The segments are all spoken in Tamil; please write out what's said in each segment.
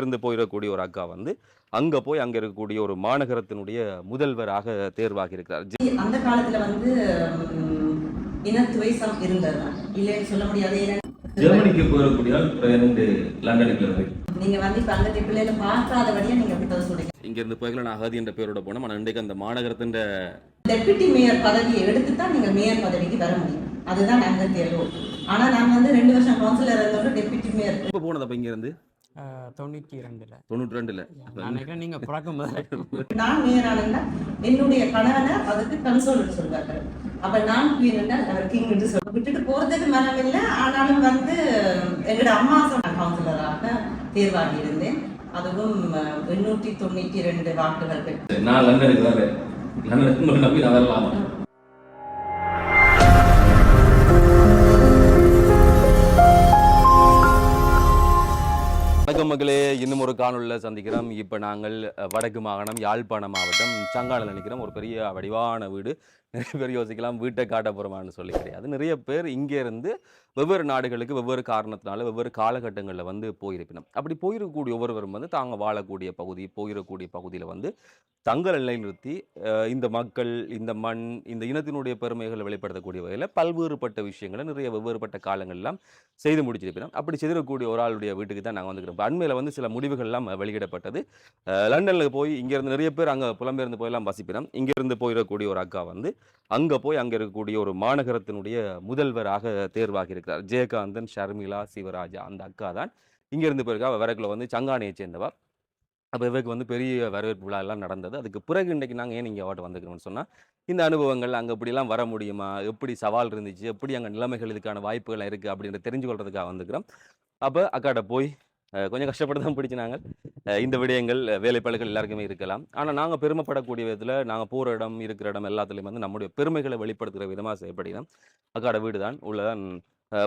இருந்து போயிடக்கூடிய ஒரு அக்கா வந்து அங்க போய் அங்க இருக்கக்கூடிய ஒரு மாநகரத்தினுடைய முதல்வராக தேர்வாகி இருக்கிறார் அந்த காலத்துல வந்து இனத்துவேசம் இருந்தது. இல்லைன்னு சொல்ல முடியாது. ஜெர்மனிக்கு போகக்கூடிய ரெண்டு லண்டனுக்கு நீங்க வந்து இப்ப அங்க பிள்ளைல பார்க்காதபடியா நீங்க சொல்றீங்க. இங்க இருந்து போய்களை நான் அகதி என்ற பேரோட போனோம். ஆனால் இன்றைக்கு அந்த மாநகரத்தின் டெப்யூட்டி மேயர் பதவியை எடுத்து தான் நீங்க மேயர் பதவிக்கு வர முடியும். அதுதான் நாங்க தேர்வு. ஆனா நான் வந்து ரெண்டு வருஷம் கவுன்சிலர் இருந்தோட டெப்யூட்டி மேயர் இப்போ போனது அப்போ இங்க இருந்து தொண்ணூற்றி ரெண்டில் தொண்ணூற்றி ரெண்டுல நான் நினைக்கிறேன் பிறக்கும் என்னுடைய கணவனை அதுக்கு கன்சோல் சொல்வாங்க அப்ப நான் குவீன் என்றால் அவர் கிங் என்று சொல்ல விட்டுட்டு போறதுக்கு மனம் இல்லை. ஆனாலும் வந்து எங்களோட அம்மா சொன்ன கவுன்சிலராக தேர்வாகி இருந்தேன். அதுவும் எண்ணூற்றி தொண்ணூற்றி ரெண்டு வாக்குகள் பெற்று. நான் லண்டனுக்கு வரேன். லண்டனுக்கு உங்களை நம்பி நான் வரலாமா? வணக்கம் மக்களே. இன்னும் ஒரு காணொலியில் சந்திக்கிறோம். இப்போ நாங்கள் வடக்கு மாகாணம் யாழ்ப்பாணம் மாவட்டம் சங்கானில் நிற்கிறோம் ஒரு பெரிய வடிவான வீடு. நிறைய பேர் யோசிக்கலாம் வீட்டை காட்ட போகிறோமான்னு சொல்லி கிடையாது. நிறைய பேர் இங்கே இருந்து வெவ்வேறு நாடுகளுக்கு வெவ்வேறு காரணத்தினால வெவ்வேறு காலகட்டங்களில் வந்து போயிருப்பினோம். அப்படி போயிருக்கக்கூடிய ஒவ்வொருவரும் வந்து தாங்க வாழக்கூடிய பகுதி போயிருக்கக்கூடிய பகுதியில் வந்து தங்களை நிலைநிறுத்தி இந்த மக்கள் இந்த மண் இந்த இனத்தினுடைய பெருமைகளை வெளிப்படுத்தக்கூடிய வகையில் பல்வேறுபட்ட விஷயங்களை நிறைய வெவ்வேறுபட்ட காலங்கள்லாம் செய்து முடிச்சிருப்பினோம். அப்படி செய்திருக்கக்கூடிய ஒரு ஆளுடைய வீட்டுக்கு தான் நாங்கள் வந்துக்கிறோம் அண்மையில் வந்து சில முடிவுகள்லாம் வெளியிடப்பட்டது. லண்டனில் போய் இங்கேருந்து நிறைய பேர் அங்கே புலம்பெயர்ந்து போயெல்லாம் வசிப்பினோம். இங்கேருந்து போயிடக்கூடிய ஒரு அக்கா வந்து அங்கே போய் அங்கே இருக்கக்கூடிய ஒரு மாநகரத்தினுடைய முதல்வராக தேர்வாகி இருக்கிறார் ஜெயகாந்தன் ஷர்மிளா சிவராஜா அந்த அக்கா தான் இங்கேருந்து போயிருக்கா. அவ வரக்குள்ள வந்து சங்கானையை சேர்ந்தவா. அப்போ இவருக்கு வந்து பெரிய வரவேற்பு விழா எல்லாம் நடந்தது. அதுக்கு பிறகு இன்றைக்கி நாங்கள் ஏன் இங்கே அவார்டு வந்துக்கிறோம்னு சொன்னால் இந்த அனுபவங்கள் அங்கே இப்படிலாம் வர முடியுமா? எப்படி சவால் இருந்துச்சு? எப்படி அங்கே நிலைமைகள் இதுக்கான வாய்ப்புகள் இருக்குது அப்படின்ற தெரிஞ்சு கொள்றதுக்காக வந்துக்கிறோம் அப்போ அக்காட்ட போய் கொஞ்சம் கஷ்டப்பட்டு தான் பிடிச்சி நாங்கள். இந்த விடயங்கள் வேலைப்பாடுகள் எல்லாருக்குமே இருக்கலாம். ஆனால் நாங்கள் பெருமைப்படக்கூடிய விதத்தில் நாங்கள் போகிற இடம் இருக்கிற இடம் எல்லாத்துலேயும் வந்து நம்முடைய பெருமைகளை வெளிப்படுத்துகிற விதமாக செய்யப்படுகிறோம் அக்காட வீடு தான் உள்ளதான்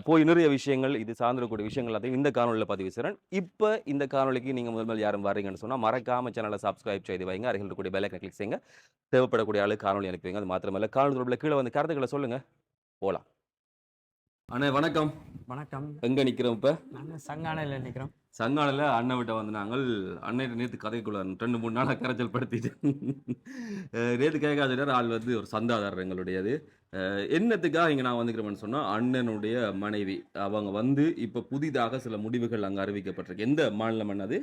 போய் நிறைய விஷயங்கள் இது சார்ந்திருக்கக்கூடிய விஷயங்கள் எல்லாத்தையும் இந்த காணொலியில் பதிவு செய்கிறேன் இப்போ இந்த காணொலிக்கு நீங்கள் முதல் முதல் யாரும் வரீங்கன்னு சொன்னால் மறக்காம சேனலை சப்ஸ்கிரைப் செய்து வைங்க. அருகில் இருக்கக்கூடிய பெல் கிளிக் செய்யுங்க. தேவைப்படக்கூடிய ஆளு காணொலி அனுப்புவீங்க அது மாத்திரமல்ல காணொலி தொடர்பில் கீழே வந்து கருத்துக்களை சொல்லுங்கள் போகலாம் அண்ணே வணக்கம். வணக்கம். எங்கே நிற்கிறோம் இப்போ? நாங்கள் சங்கானையில் நிற்கிறோம் சங்கானில் அண்ணன் விட்ட வந்து நாங்கள் அண்ணன் நேற்று கதைக்குள்ள ரெண்டு மூணு நாளாக கரைச்சல் படுத்திட்டு. நேற்று கேட்காத ஆள் வந்து ஒரு சந்தாதாரர் எங்களுடையது. என்னத்துக்காக இங்கே நான் வந்துக்கிறேன்னு சொன்னால் அண்ணனுடைய மனைவி. அவங்க வந்து இப்போ புதிதாக சில முடிவுகள் அங்கே அறிவிக்கப்பட்டிருக்கு. எந்த மாநிலம் அது?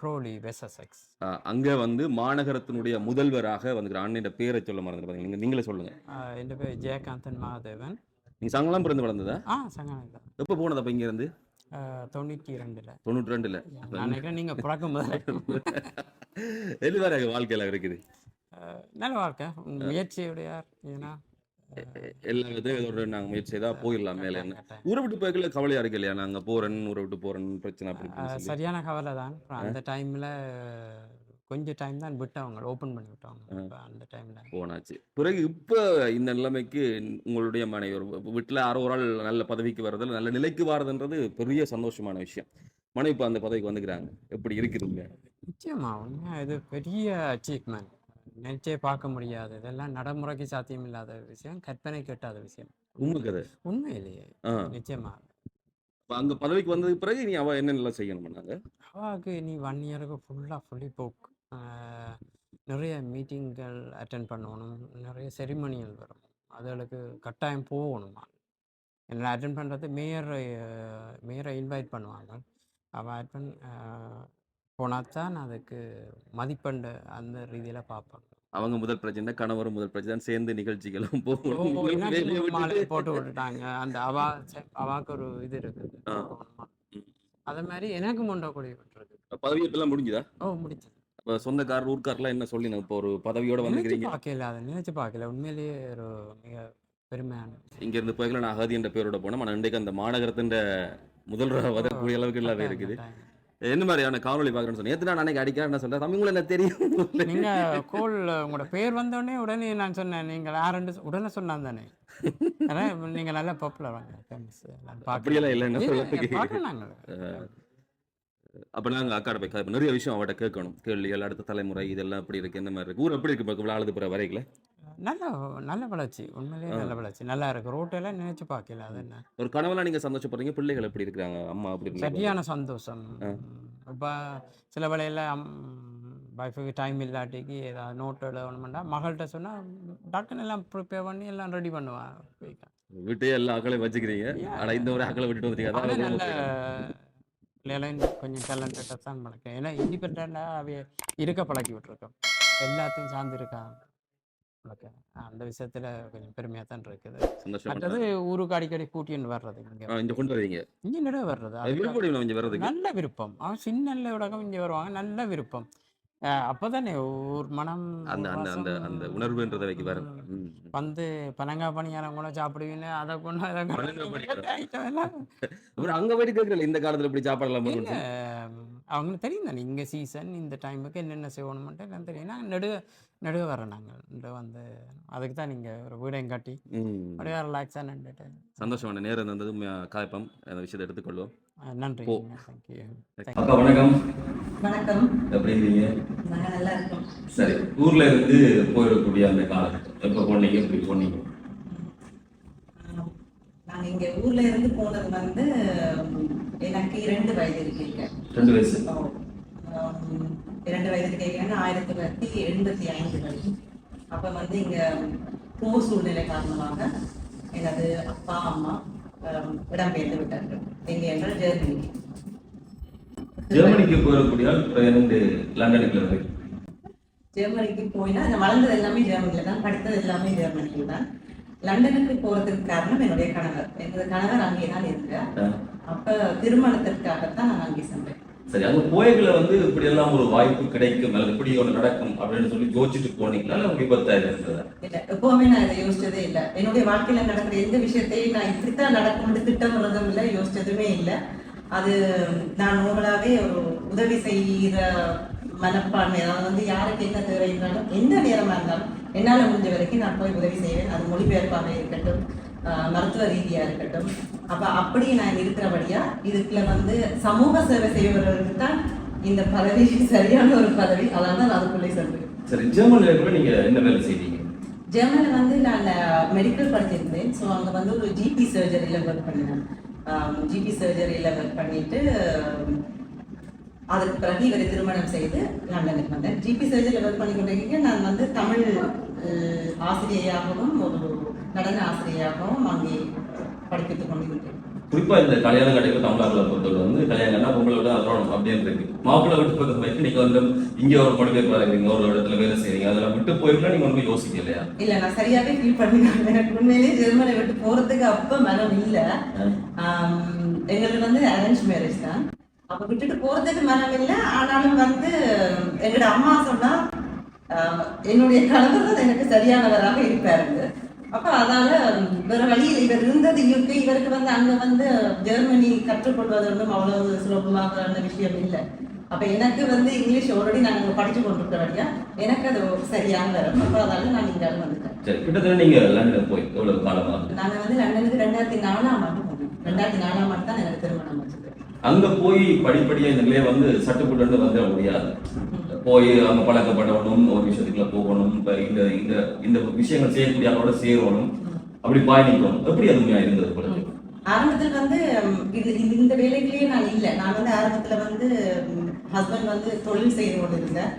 Crawley Wessex. அங்கே வந்து மாநகரத்தினுடைய முதல்வராக வந்துக்கிற அண்ணனோட பேரை சொல்ல மறந்துட்டு பாத்தீங்க நீங்களே சொல்லுங்கள் என் பேர் ஜெயகாந்தன் மகாதேவன். நீங்கள் சங்கலாம் பிறந்து வளர்ந்ததா? ஆ சங்கானையில் எப்போ போனது அப்போ இங்கேருந்து? தொண்ணூற்றி ரெண்டில் தொண்ணூற்றி ரெண்டில் நான் நினைக்கிறேன் நீங்கள் பிறக்கும் போது எது வேற வாழ்க்கையில் இருக்குது நல்ல வாழ்க்கை. முயற்சியுடையார் ஏன்னா எல்லா விதத்தையும் இதோட நாங்கள் முயற்சி செய்தால் போயிடலாம் மேலே என்ன. ஊரை விட்டு போய்க்கல கவலையா இருக்கு இல்லையா? நாங்க போறேன் ஊரை விட்டு போறேன் பிரச்சனை அப்படி. சரியான கவலை தான். அந்த டைமில் கொஞ்சம் டைம் தான் விட்டவங்க ஓப்பன் பண்ணி விட்டவங்க அந்த டைமில் போனாச்சு. பிறகு இப்ப இந்த நிலைமைக்கு உங்களுடைய மனைவி வீட்டுல யாரோ ஒரு ஆள் நல்ல பதவிக்கு வர்றதுல நல்ல நிலைக்கு வர்றதுன்றது பெரிய சந்தோஷமான விஷயம். மனைவி இப்ப அந்த பதவிக்கு வந்துக்கிறாங்க. எப்படி இருக்குதுங்க நிச்சயமா உண்மையா இது பெரிய அச்சீவ்மெண்ட் நினைச்சே பார்க்க முடியாது. இதெல்லாம் நடைமுறைக்கு சாத்தியம் இல்லாத விஷயம் கற்பனை கெட்டாத விஷயம். உண்மை கதை? உண்மையிலேயே. ஆ. நிச்சயமா. அங்க பதவிக்கு வந்ததுக்கு பிறகு நீ அவ என்ன நல்லா செய்யணும் பண்ணாங்க அவாவுக்கு நீ ஒன் இயருக்கு ஃபுல்லாக ஃபுல்லி போக் நிறைய மீட்டிங்கள் அட்டென்ட் பண்ணணும். நிறைய செரிமனியல் வரும். அதுகளுக்கு கட்டாயம் போகணும்? என்ன அட்டென்ட் பண்ணுறது மேயர் மேயரை இன்வைட் பண்ணுவாங்க. அவள் அட்டன் போனால் தான் அதுக்கு மதிப்பெண்டு அந்த ரீதியில் பார்ப்பாங்க. அவங்க முதல் பிரச்சனை கணவரும் முதல் பிரச்சனை சேர்ந்து நிகழ்ச்சிகளும் போட்டு விட்டுட்டாங்க? அந்த அவா செ- அவாக்கு ஒரு இது இருக்குது. அதே மாதிரி எனக்கு முண்டக்கூடிய விட்டுருக்கு. பதவியெல்லாம் முடிஞ்சுதா? ஓ முடிச்சது அப்ப சொந்தக்காரர் ஊர்க்காரெல்லாம் என்ன சொல்லி இப்போ ஒரு பதவியோட வந்துக்கிறீங்க பார்க்கல அதை நினைச்சு பார்க்கல உண்மையிலேயே ஒரு மிக பெருமையான இங்க இருந்து போய்க்கல நான் அகதி என்ற பேரோட போனோம். ஆனால் இன்றைக்கு அந்த மாநகரத்தின் முதல் வரக்கூடிய அளவுக்கு கட்டாயம், இருக்குது. என்ன மாதிரியான காணொலி பார்க்குறேன்னு சொன்னேன் நான் அன்னைக்கு அடிக்கிறேன் என்ன சொல்றேன் தமிழ் என்ன தெரியும்? நீங்க கோல் உங்களோட பேர் வந்தோடனே உடனே நான் சொன்னேன். நீங்க சொ- உடனே சொன்னான் தானே. நீங்க நல்ல பாப்புலர் வாங்க. ஃபேமஸ் அப்படியெல்லாம் இல்லை, என்ன நாங்கள் அப்ப நாங்க அக்காட போய் கே- நிறைய விஷயம் அவட்ட கேட்கணும். கேள்விகள் அடுத்த தலைமுறை இதெல்லாம் எப்படி இருக்கு என்ன மாதிரி இருக்கு? ஊர் எப்படி இருக்கு இப்போ விழாது பிற வரைக்கல? நல்ல நல்ல வளர்ச்சி. உண்மையிலேயே நல்ல வளர்ச்சி. நல்லா இருக்கு. ரோட்டெல்லாம் நினைச்சு பார்க்கல அது என்ன? ஒரு கனவுலாம் நீங்க சந்தோஷப்படுறீங்க? பிள்ளைகள் எப்படி இருக்கிறாங்க? அம்மா அப்படி சரியான சந்தோஷம். இப்போ சில வேளையில் வைஃபுக்கு டைம் இல்லாட்டிக்கு ஏதாவது நோட் எழுதணுமெண்டா மகள்கிட்ட சொன்னால் டக்குன்னு எல்லாம் ப்ரிப்பேர் பண்ணி எல்லாம் ரெடி பண்ணுவான் வீட்டையே எல்லா ஆக்களையும் வச்சுக்கிறீங்க. ஆனா இந்த ஒரு ஆக்களை விட்டுட்டு வந்துட்டீங்க ஆனால் அதான் நல்ல ரொம்ப பிள்ளைகளையும் கொஞ்சம் டேலண்டடாக தான் பழக்கம் ஏன்னா இண்டிபெண்ட்டாக அவைய இருக்க பழக்கி விட்டுருக்கோம். எல்லாத்தையும் சார்ந்து இருக்கா? பழக்கம் அந்த விஷயத்தில் கொஞ்சம் பெருமையாக தான் இருக்குது. மற்றது ஊருக்கு அடிக்கடி கூட்டின்னு வர்றது இங்கே. இங்க கொண்டு வரீங்க. இங்கே நிறைய வர்றது? நல்ல விருப்பம். அவன் சின்ன விடக்கம் இங்கே வருவாங்க. நல்ல விருப்பம். அப்பதானே ஒரு மனம் அந்த அந்த அந்த அந்த உணர்வுன்றதை வைக்க வர ம், வந்து பனங்காய் பணியாரம் கூட சாப்பிடுவீங்க அதை கொண்டு அதை அப்புறம் அங்க போயிட்டு கேட்கல இந்த காலத்துல இப்படி சாப்பாடலாம் அவங்களுக்கு தெரியும் தானே இங்கே சீசன் இந்த டைமுக்கு என்னென்ன செய்யணுமென்ட்டு எல்லாம் தெரியும். நாங்கள் நெடுக நெடுக வரோம் நாங்கள். வந்து அதுக்கு தான் நீங்கள் ஒரு வீடையும் கட்டி அப்படியே ரிலாக்ஸாக நின்றுட்டு. சந்தோஷமான நேரம் இருந்தது. காய்ப்பம் அந்த விஷயத்தை எடுத்துக்கொள்வோம். நன்றி. தேங்க்யூ அக்கா வணக்கம். வணக்கம். எப்படி இருக்கீங்க? நல்லா இருக்கோம். சரி ஊர்ல இருந்து போயிடக்கூடிய அந்த காலகட்டம். எப்ப போனீங்க எப்படி போனீங்க? ஆஹ் நாங்க இங்க ஊர்ல இருந்து போனது வந்து எனக்கு இரண்டு வயது இருக்கீங்க. ரெண்டு வயசு. இரண்டு வயது இருக்கீங்கன்னா ஆயிரத்தி தொள்ளாயிரத்தி எண்பத்தி ஐந்து வரைக்கும் அப்ப வந்து இங்க போர் சூழ்நிலை காரணமாக எனது அப்பா அம்மா இடம்பெயர்ந்து விட்டார்கள். எங்க என்றால் ஜெர்மனி. ஜெர்மனிக்கு அப்புறம் ரெண்டு லண்டனுக்கு இருந்து ஜெர்மனிக்கு போயினா நான் வளர்ந்தது எல்லாமே ஜெர்மனில தான் படித்தது எல்லாமே ஜெர்மனியில் தான். லண்டனுக்கு போறதுக்கு காரணம் என்னுடைய கணவர். எனது கணவர் அங்கே தான் ஆ. அப்ப திருமணத்திற்காகத்தான் நான் அங்கே சென்றேன். சரி அங்க போயக்குள்ள வந்து இப்படி எல்லாம் ஒரு வாய்ப்பு கிடைக்கும் அல்லது இப்படி ஒன்று நடக்கும் அப்படின்னு சொல்லி யோசிச்சுட்டு போனீங்களா? விபத்தா இருந்ததா? இல்ல எப்பவுமே நான் இதை யோசிச்சதே இல்ல. என்னுடைய வாழ்க்கையில நடக்கிற எந்த விஷயத்தையும் நான் இப்படித்தான் நடக்கும்னு திட்டமிடுறதும் இல்லை யோசிச்சதுமே இல்லை. அது நான் நோபலாவே ஒரு உதவி செய்கிற மனப்பான்மை அதாவது வந்து யாருக்கு என்ன தேவை இருந்தாலும் எந்த நேரமா இருந்தாலும் என்னால முடிஞ்ச வரைக்கும் நான் போய் உதவி செய்வேன். அது மொழிபெயர்ப்பாக இருக்கட்டும் மருத்துவ ரீதியா இருக்கட்டும். அப்ப அப்படி நான் இருக்கிறபடியா இதுக்குள்ள வந்து சமூக சேவை செய்பவர்களுக்கு தான் இந்த பதவி சரியான ஒரு பதவி. அதான் நான் அதுக்குள்ளே சொல்றேன். சரி ஜெர்மனில நீங்க என்ன வேலை செய்வீங்க? ஜெர்மனில் வந்து நான் மெடிக்கல் படிச்சிருந்தேன். ஸோ அங்கே வந்து ஒரு ஜிபி சர்ஜரியில் ஒர்க் பண்ணினேன். ஜிபி சர்ஜரியில் ஒர்க் பண்ணிட்டு அதுக்கு பிறகு இவரை திருமணம் செய்து லண்டனுக்கு வந்தேன் ஜிபி சர்ஜரியில் ஒர்க் பண்ணி கொண்டிருக்கேன் நான் வந்து தமிழ் ஆசிரியையாகவும் ஒரு நடன ஆசிரியையாகவும் அங்கே படிப்பித்துக் கொண்டிருந்தேன் குறிப்பா இந்த கல்யாண கடைகள் தமிழர்களை பொறுத்தவரை வந்து கல்யாணம்னா உங்களோட அப்புறம் அப்படின்னு இருக்கு. மாப்பிள்ளை விட்டு போய் போயிட்டு நீங்க வந்து இங்க ஒரு மொழிபெயர்ப்பு இருக்கிறீங்க ஒரு இடத்துல வேலை செய்றீங்க. அதெல்லாம் விட்டு போயிருந்தா நீங்க ஒன்றும் யோசிக்க இல்லையா? இல்ல நான் சரியாவே ஃபீல் பண்ணினேன் எனக்கு உண்மையிலேயே ஜெர்மனை விட்டு போறதுக்கு அப்ப மனம் இல்ல. எங்களுக்கு வந்து அரேஞ்ச் மேரேஜ் தான். அப்ப விட்டுட்டு போறதுக்கு மனம் இல்ல ஆனாலும் வந்து எங்களோட அம்மா சொன்னா என்னுடைய கணவர் தான் எனக்கு சரியானவராக இருப்பாரு. அப்ப அதனால வேற வழியில் இவர் இருந்தது யூகே இவருக்கு வந்து அங்க வந்து ஜெர்மனி கற்றுக்கொள்வது ஒன்றும் அவ்வளவு சுலபமாக விஷயம் இல்லை. அப்ப எனக்கு வந்து இங்கிலீஷ் ஆல்ரெடி நாங்க படிச்சு கொண்டிருக்கிறபடியா எனக்கு அது சரியான வரும். அப்ப அதனால நான் இங்காலும் வந்துட்டேன். சரி கிட்டத்தட்ட நீங்க லண்டன் போய் எவ்வளவு நாங்க வந்து லண்டனுக்கு ரெண்டாயிரத்தி நாலாம் ஆண்டு ரெண்டாயிரத்தி நாலாம் ஆண்டு தான் எனக்கு திருமணம் வச்சது அங்க போய் படிப்படியா நிலையை வந்து சட்டுப்பட்டு வந்துட முடியாது. போய் அங்க பழக்கப்படணும் ஒரு விஷயத்துக்குள்ள போகணும் இந்த இந்த இந்த விஷயங்கள் செய்யக்கூடிய ஆளோட சேரணும். அப்படி பயணிக்கணும் எப்படி அது உண்மையா இருந்தது உங்களுக்கு ஆரம்பத்தில் வந்து இது இந்த வேலைக்குள்ளேயே நான் இல்லை. நான் வந்து ஆரம்பத்துல வந்து ஹஸ்பண்ட் வந்து தொழில் செய்து கொண்டிருந்தேன்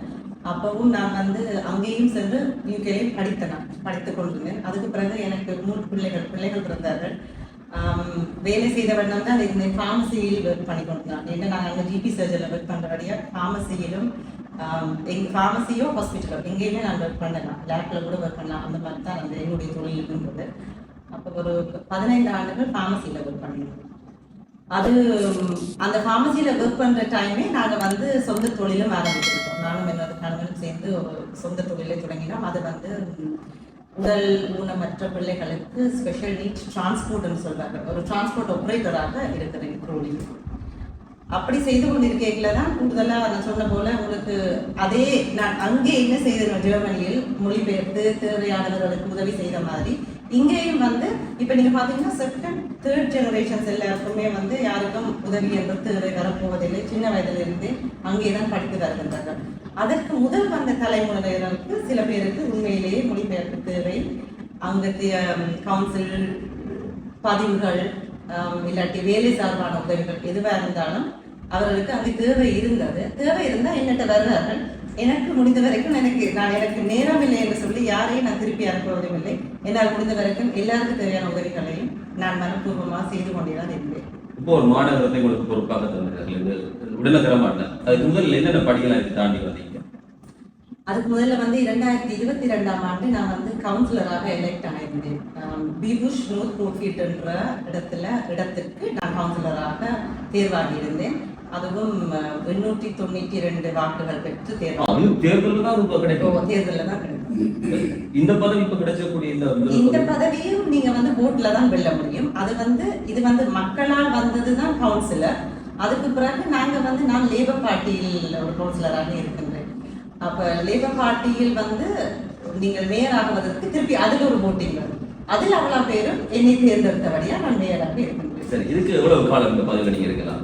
அப்பவும் நான் வந்து அங்கேயும் சென்று யூகேலையும் படித்தேன் நான். படித்துக் கொண்டிருந்தேன். அதுக்கு பிறகு எனக்கு மூன்று பிள்ளைகள் பிள்ளைகள் பிறந்தார்கள். வேலை செய்த வண்ணம் தான் இந்த ஃபார்மசியில் ஒர்க் பண்ணி கொண்டிருந்தேன். ஏன்னா நாங்கள் அங்கே ஜிபி சர்ஜனில் ஒர்க் பண்ணுறபடியாக ஃபார்மசியிலும் எங்கள் ஃபார்மசியோ ஹாஸ்பிட்டலோ எங்கேயுமே நான் ஒர்க் பண்ணலாம் லேப்டில் கூட ஒர்க் பண்ணலாம். அந்த மாதிரி தான் அந்த என்னுடைய தொழில் இருந்தது. அப்போ ஒரு பதினைந்து ஆண்டுகள் ஃபார்மசியில் ஒர்க் பண்ணியிருந்தோம் அது அந்த ஃபார்மசியில் ஒர்க் பண்ணுற டைமே நாங்கள் வந்து சொந்த தொழிலும் ஆரம்பிச்சிருக்கோம். நானும் என்னோட கணவனும் சேர்ந்து ஒரு சொந்த தொழிலை தொடங்கினோம். அது வந்து உடல் ஊனமற்ற பிள்ளைகளுக்கு ஸ்பெஷல் நீட் டிரான்ஸ்போர்ட்னு சொல்றாங்க. ஒரு டிரான்ஸ்போர்ட் ஆப்ரேட்டராக இருக்கிறேன் க்ரோலிங் அப்படி செய்து கொண்டிருக்கையில தான் கூடுதலாக நான் சொன்ன போல உங்களுக்கு அதே நான் அங்கே என்ன செய்தேன் ஜெர்மனியில் மொழிபெயர்த்து தேவையானவர்களுக்கு உதவி செய்த மாதிரி இங்கேயும் வந்து இப்ப நீங்க பாத்தீங்கன்னா செகண்ட் தேர்ட் ஜெனரேஷன்ஸ் எல்லாருக்குமே வந்து யாருக்கும் உதவி என்ற தேவை வரப்போவதில்லை. சின்ன வயதிலிருந்தே இருந்தே அங்கே தான் படித்து வருகின்றார்கள். அதற்கு முதல் வந்த தலைமுறையினருக்கு சில பேருக்கு உண்மையிலேயே மொழிபெயர்ப்பு தேவை. அங்கத்திய கவுன்சில் பதிவுகள் இல்லாட்டி வேலை சார்பான உதவிகள் எதுவாக இருந்தாலும் அவர்களுக்கு அங்கே தேவை இருந்தது. தேவை இருந்தால் என்னட்ட வருவார்கள். எனக்கு முடிந்த வரைக்கும் எனக்கு நான் எனக்கு நேரம் இல்லை என்று சொல்லி யாரையும் நான் திருப்பி அனுப்புவதும் இல்லை என்னால் முடிந்த வரைக்கும் எல்லாருக்கும் தேவையான உதவிகளையும் நான் மனப்பூர்வமாக செய்து கொண்டே தான் இருந்தேன். இப்போ ஒரு மாநகரத்தை உங்களுக்கு பொறுப்பாக தந்திருக்கார்கள் இது உடனே தர மாட்டேன் அதுக்கு முதல்ல என்னென்ன படிகளை இதுக்கு தாண்டி வந்தீங்க? அதுக்கு முதல்ல வந்து இரண்டாயிரத்தி இருபத்தி ரெண்டாம் ஆண்டு நான் வந்து கவுன்சிலராக எலெக்ட் ஆயிருந்தேன். பிபுஷ் நூத் ப்ரோஃபிட் என்ற இடத்துல இடத்திற்கு நான் கவுன்சிலராக தேர்வாகி இருந்தேன். அதுவும் எண்ணூற்றி தொண்ணூற்றி ரெண்டு வாக்குகள் பெற்று அது தேர்தலில் தான் இப்போ கிடைக்கும். தேர்தலில் தான் கிடைக்கும். இந்த பதவி இப்ப கிடைச்சக்கூடிய இந்த இந்த பதவி. பதவியும் நீங்க வந்து ஓட்டுல தான் வெல்ல முடியும். அது வந்து இது வந்து மக்களால் வந்ததுதான் கவுன்சிலர் அதுக்கு பிறகு நாங்க வந்து நான் லேபர் பார்ட்டியில் ஒரு கவுன்சிலராக இருக்கின்றேன். அப்ப லேபர் பார்ட்டியில் வந்து நீங்கள் மேயர் ஆகுவதற்கு திருப்பி அதுல ஒரு போட்டிங் வரும். அதில் அவ்வளவு பேரும் என்னை தேர்ந்தெடுத்தபடியா நான் மேயராக இருக்கின்றேன். சரி இதுக்கு எவ்வளவு காலம் இந்த பதவியில் நீங்க இருக்கலாம்?